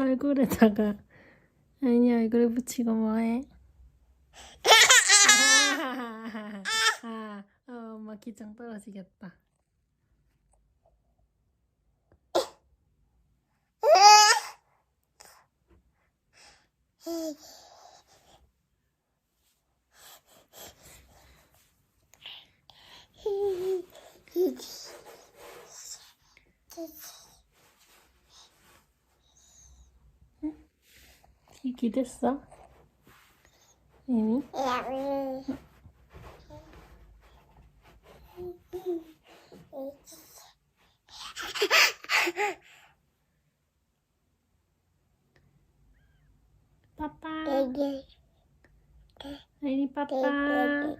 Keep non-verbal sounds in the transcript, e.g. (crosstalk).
얼굴에다가 아니 얼굴에 붙이고 뭐해? 아, 어, 엄마 기장 떨어지겠다. (laughs) you give us some? Amy? Papa. Lady Papa.